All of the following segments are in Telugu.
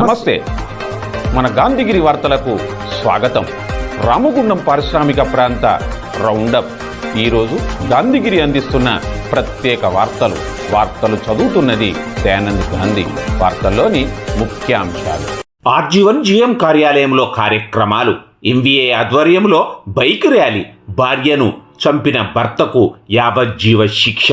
నమస్తే. మన గాంధీగిరి వార్తలకు స్వాగతం. రామగుండం పారిశ్రామిక ప్రాంత రౌండప్. ఈరోజు గాంధీగిరి అందిస్తున్న ప్రత్యేక వార్తలు. వార్తలు చదువుతున్నది దయానంద్ గాంధీ. వార్తల్లోని ముఖ్యాంశాలు. ఆర్జీవన్ జీఎం కార్యాలయంలో కార్యక్రమాలు. ఎంవీఏ ఆధ్వర్యంలో బైక్ ర్యాలీ. భార్యను చంపిన భర్తకు యావజ్జీవ శిక్ష.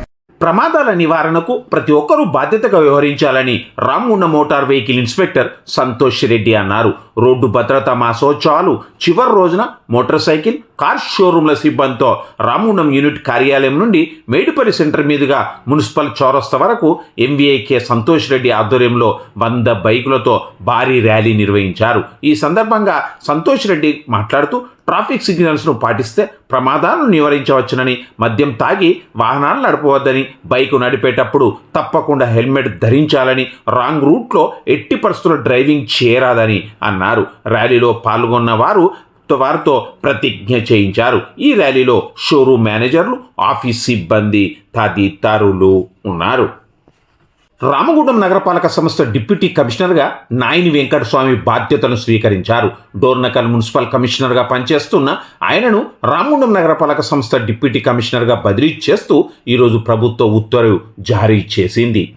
ప్రమాదాల నివారణకు ప్రతి ఒక్కరూ బాధ్యతగా వ్యవహరించాలని రామ్మున్న motor vehicle inspector Santosh Reddy అన్నారు. రోడ్డు భద్రతా మాసోత్సవాలు చివరి రోజున మోటార్ సైకిల్ కార్ షోరూంల సిబ్బందితో రామగుండం యూనిట్ కార్యాలయం నుండి మేడిపల్లి సెంటర్ మీదుగా మున్సిపల్ చౌరస్తా వరకు ఎంవీఐకే సంతోష్ రెడ్డి ఆధ్వర్యంలో వంద బైకులతో భారీ ర్యాలీ నిర్వహించారు. ఈ సందర్భంగా సంతోష్ రెడ్డి మాట్లాడుతూ ట్రాఫిక్ సిగ్నల్స్ను పాటిస్తే ప్రమాదాలను నివారించవచ్చునని మద్యం తాగి వాహనాలు నడపవద్దని బైకు నడిపేటప్పుడు తప్పకుండా హెల్మెట్ ధరించాలని రాంగ్ రూట్లో ఎట్టి పరిస్థితుల్లో డ్రైవింగ్ చేయరాదని అన్నారు. ర్యాలీలో పాల్గొన్న వారు వారితో ప్రతిజ్ఞ చేయించారు. ఈ ర్యాలీలో షోరూమ్ మేనేజర్లు ఆఫీస్ సిబ్బంది తదితరులు ఉన్నారు. రామగూడెం నగరపాలక సంస్థ డిప్యూటీ కమిషనర్గా నాయని వెంకటస్వామి బాధ్యతలను స్వీకరించారు. డోర్నకల్ మున్సిపల్ కమిషనర్గా పనిచేస్తున్న ఆయనను రామగుండం నగరపాలక సంస్థ డిప్యూటీ కమిషనర్గా బదిలీ చేస్తూ ఈరోజు ప్రభుత్వ ఉత్తర్వు జారీ చేసింది.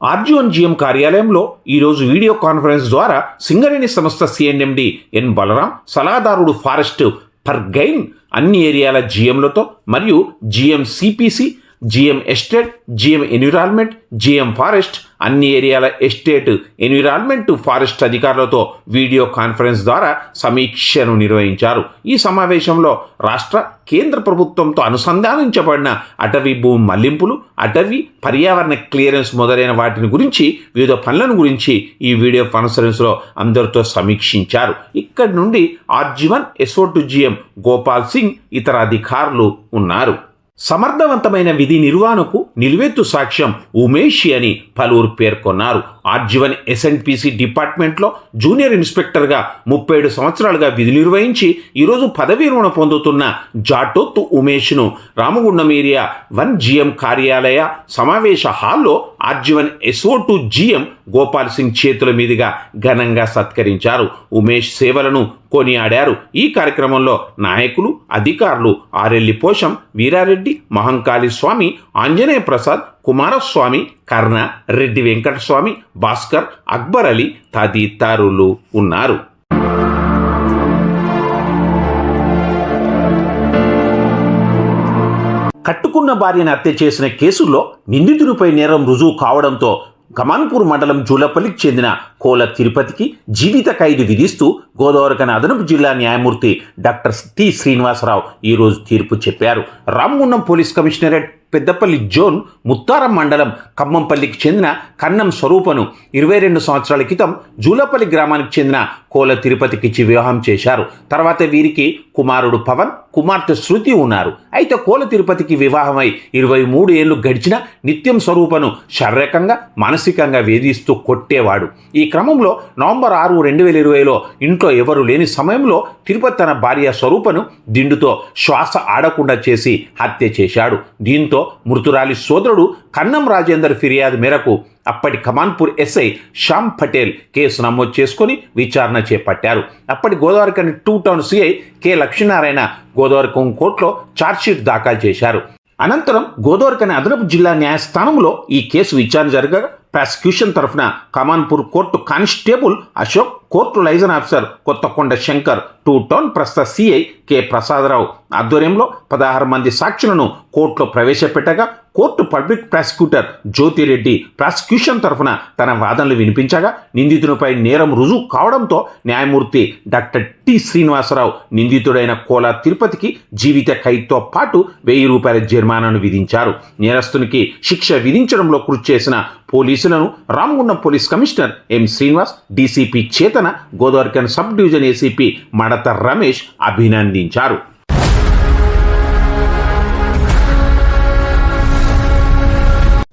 ఆర్జీవన్ జిఎం కార్యాలయంలో ఈరోజు వీడియో కాన్ఫరెన్స్ ద్వారా సింగరేణి సంస్థ సిఎన్ఎండి ఎన్ బలరాం సలహాదారుడు ఫారెస్ట్ పర్గైన్ అన్ని ఏరియాల జిఎంలతో మరియు GM CPC GM estate GM environment GM forest అన్ని ఏరియాల ఎస్టేట్ ఎన్విరాన్మెంట్ ఫారెస్ట్ అధికారులతో వీడియో కాన్ఫరెన్స్ ద్వారా సమీక్షను నిర్వహించారు. ఈ సమావేశంలో రాష్ట్ర కేంద్ర ప్రభుత్వంతో అనుసంధానించబడిన అటవీ భూమి మళ్ళింపులు అటవీ పర్యావరణ క్లియరెన్స్ మొదలైన వాటిని గురించి వివిధ పనులను గురించి ఈ వీడియో కాన్ఫరెన్స్లో అందరితో సమీక్షించారు. ఇక్కడి నుండి RG one SO to GM Gopal Singh ఇతర అధికారులు ఉన్నారు. సమర్థవంతమైన విధి నిర్వహణకు నిలువెత్తు సాక్ష్యం ఉమేషి అని పలువురు పేర్కొన్నారు. ఆర్జీవన్ ఎస్ఎన్పిసి డిపార్ట్మెంట్లో జూనియర్ ఇన్స్పెక్టర్గా ముప్పై ఏడు సంవత్సరాలుగా విధి నిర్వహించి ఈరోజు పదవీ విరమణ పొందుతున్న జాటోత్తు ఉమేష్ను రామగుండం ఏరియా వన్ జిఎం కార్యాలయ సమావేశ హాల్లో RG one SO to GM Gopal Singh చేతుల మీదుగా ఘనంగా సత్కరించారు. ఉమేష్ సేవలను కొనియాడారు. ఈ కార్యక్రమంలో నాయకులు అధికారులు ఆరెల్లి పోషం వీరారెడ్డి మహంకాళి స్వామి ఆంజనేయ ప్రసాద్ కుమారస్వామి కర్ణ రెడ్డి వెంకటస్వామి భాస్కర్ అక్బర్ అలీ తదితరులు ఉన్నారు. కట్టుకున్న భార్యను హత్య చేసిన కేసుల్లో నిందితుడిపై నేరం రుజువు కావడంతో కమాన్పూర్ మండలం జూలపల్లికి చెందిన కోల తిరుపతికి జీవిత ఖైదు విధిస్తూ గోదావరికని అదనపు జిల్లా న్యాయమూర్తి డాక్టర్ టి శ్రీనివాసరావు ఈరోజు తీర్పు చెప్పారు. రామ్మున్నం police commissionerate Peddapalli zone Mutharam మండలం ఖమ్మంపల్లికి చెందిన కన్నం స్వరూపను ఇరవై రెండు సంవత్సరాల క్రితం జూలపల్లి గ్రామానికి చెందిన కోల తిరుపతికి ఇచ్చి వివాహం చేశారు. తర్వాత వీరికి కుమారుడు పవన్ కుమార్తె శృతి ఉన్నారు. అయితే కోల తిరుపతికి వివాహమై ఇరవై మూడు ఏళ్ళు గడిచిన నిత్యం స్వరూపను శారీరకంగా మానసికంగా వేధిస్తూ కొట్టేవాడు. ఈ క్రమంలో నవంబర్ ఆరు రెండు వేల ఇరవైలో ఇంట్లో ఎవరు లేని సమయంలో తిరుపతి తన భార్య స్వరూపను దిండుతో శ్వాస ఆడకుండా చేసి హత్య చేశాడు. దీంతో మృతురాలి సోదరుడు కన్నం రాజేందర్ ఫిర్యాదు మేరకు అప్పటి కమాన్పూర్ ఎస్ఐ శ్యామ్ పటేల్ కేసు నమోదు చేసుకుని విచారణ చేపట్టారు. అప్పటి Godavarikhani two town CI K Lakshminarayana గోదావరికం కోర్టులో ఛార్జ్షీట్ దాఖలు చేశారు. అనంతరం గోదావరికని అదనపు జిల్లా న్యాయస్థానంలో ఈ కేసు విచారణ జరగగా ప్రాసిక్యూషన్ తరఫున Kamanpur court constable Ashok court liaison officer Kothakonda Shankar two town ప్రస్తుత సిఐ కె ప్రసాదరావు. ఆధ్వర్యంలో పదహారు మంది సాక్షులను కోర్టులో ప్రవేశపెట్టగా court public prosecutor Jyothireddy prosecution తరఫున తన వాదనలు వినిపించగా నిందితునిపై నేరం రుజువు కావడంతో న్యాయమూర్తి డాక్టర్ టి శ్రీనివాసరావు నిందితుడైన కోలా తిరుపతికి జీవిత ఖైదుతో పాటు వెయ్యి రూపాయల జరిమానాను విధించారు. నేరస్తునికి శిక్ష విధించడంలో కృషి చేసిన పోలీసులను Ramagundam police commissioner M Srinivas DCP చేత గోదావరికన్ సబ్ డివిజన్ ఏసీపీ మడత రమేష్ అభినందించారు.